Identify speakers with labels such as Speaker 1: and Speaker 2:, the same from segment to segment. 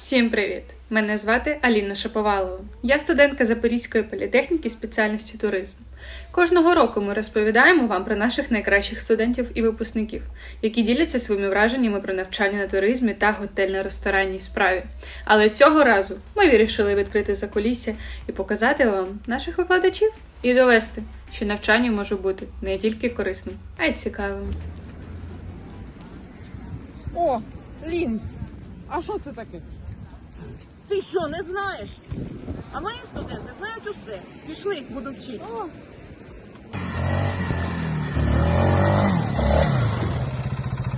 Speaker 1: Всім привіт! Мене звати Аліна Шаповалова. Я студентка Запорізької політехніки спеціальності туризм. Кожного року ми розповідаємо вам про наших найкращих студентів і випускників, які діляться своїми враженнями про навчання на туризмі та готельно-ресторанній справі. Але цього разу ми вирішили відкрити закулісся і показати вам наших викладачів і довести, що навчання може бути не тільки корисним, а й цікавим.
Speaker 2: О, лінз. А що це таке?
Speaker 3: Ти що, не знаєш? А мої студенти знають усе. Пішли, буду вчити.
Speaker 2: О,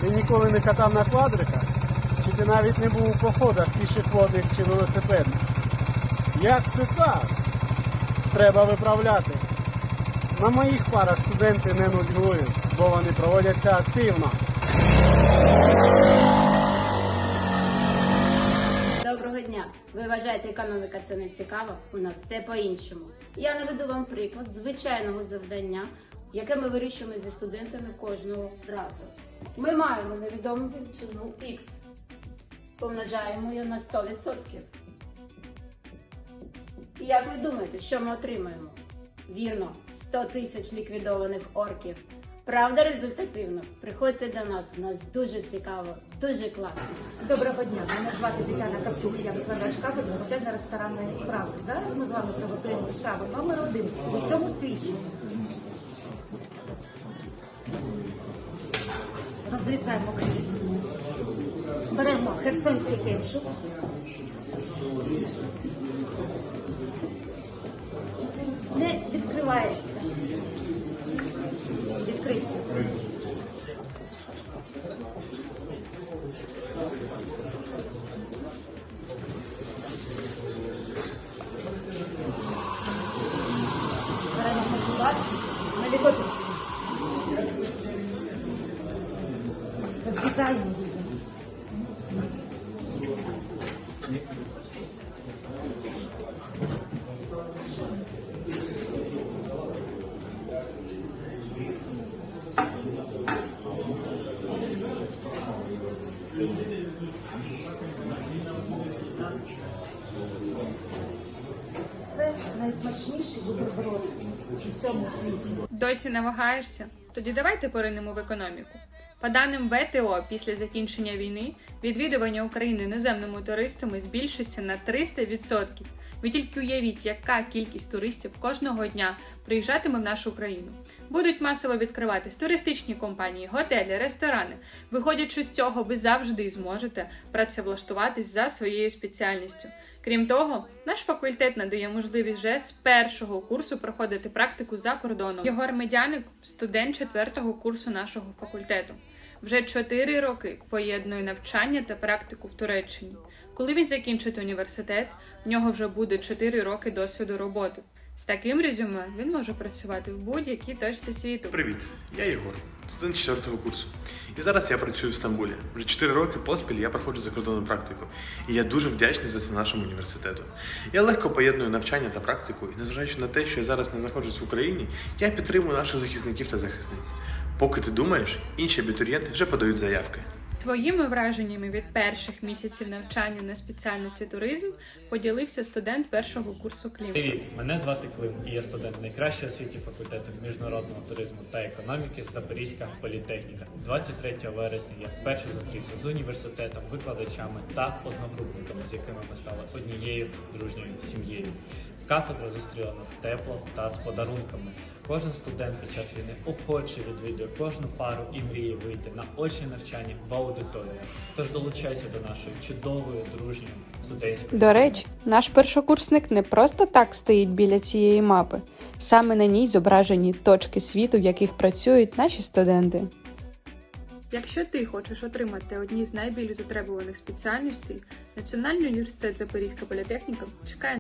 Speaker 4: Ти ніколи не катав на квадриках? Чи ти навіть не був у походах пішохідних чи велосипедних? Як це так? Треба виправляти. На моїх парах студенти не нудьгують, бо вони проводяться активно.
Speaker 5: Доброго дня! Ви вважаєте, економіка це не цікаво? У нас все по-іншому. Я наведу вам приклад звичайного завдання, яке ми вирішуємо зі студентами кожного разу. Ми маємо невідому величину X. Помножаємо її на 100%. І як ви думаєте, що ми отримаємо? Вірно, 100 тисяч ліквідованих орків. Правда результативно? Приходьте до нас, у нас дуже цікаво, дуже класно.
Speaker 6: Доброго дня, мене звати Тетяна Каптух, я викладач кафедри готельно-ресторанної справи. Зараз ми з вами приготуємо страву номер один у всьому світі. Розрізаємо хліб. Беремо херсонський кетчуп. Не відкривається. Відкрився. Беремо будь ласка, ми відготуємося. Розрізаємо її. Це найсмачніший бутерброд у всьому світі.
Speaker 1: Досі намагаєшся? Тоді давайте поринемо в економіку. По даним ВТО, після закінчення війни відвідування України іноземними туристами збільшиться на 300%. Ви тільки уявіть, яка кількість туристів кожного дня приїжджатиме в нашу країну. Будуть масово відкриватись туристичні компанії, готелі, ресторани. Виходячи з цього, ви завжди зможете працевлаштуватись за своєю спеціальністю. Крім того, наш факультет надає можливість вже з першого курсу проходити практику за кордоном. Єгор Медяник студент четвертого курсу нашого факультету. Вже 4 роки поєднує навчання та практику в Туреччині. Коли він закінчить університет, в нього вже буде 4 роки досвіду роботи. З таким резюме він може працювати в будь-якій точці світу.
Speaker 7: Привіт, я Єгор, студент 4 курсу. І зараз я працюю в Стамбулі. Вже 4 роки поспіль я проходжу закордонну практику. І я дуже вдячний за це нашому університету. Я легко поєдную навчання та практику, і незважаючи на те, що я зараз не знаходжусь в Україні, я підтримую наших захисників та захисниць. Поки ти думаєш, інші абітурієнти вже подають заявки.
Speaker 1: Своїми враженнями від перших місяців навчання на спеціальності туризм поділився студент першого курсу Клім.
Speaker 8: Привіт, мене звати Клим, і я студент найкращого у світі факультету міжнародного туризму та економіки Запорізька політехніка. 23 вересня я вперше зустрівся з університетом, викладачами та одногрупниками, з якими ми стали однією дружньою сім'єю. Кафедра зустріла нас тепло та з подарунками. Кожен студент під час війни охоче відвідує кожну пару і мріє вийти на очні навчання в аудиторію. Тож долучайся до нашої чудової дружньої студентської.
Speaker 9: До речі, наш першокурсник не просто так стоїть біля цієї мапи. Саме на ній зображені точки світу, в яких працюють наші студенти.
Speaker 1: Якщо ти хочеш отримати одні з найбільш затребуваних спеціальностей, Національний університет Запорізька політехніка чекає